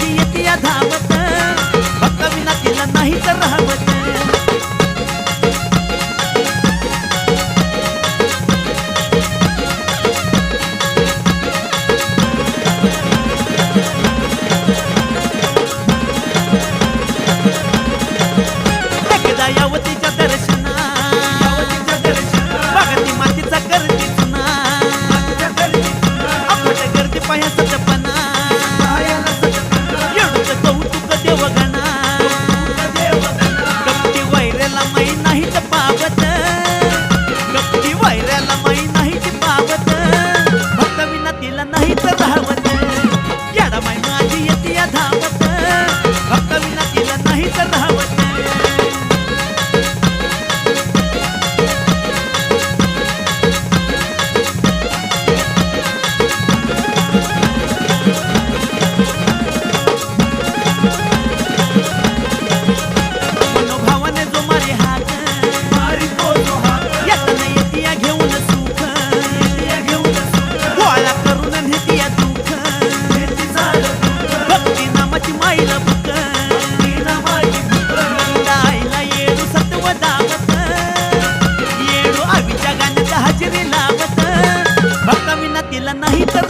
आली धावत? भक्त विना तिला नाही तर राहत धावत येणू आवीच्या गाण्याच्या हजेरी लावत. भक्ता विना नाही तर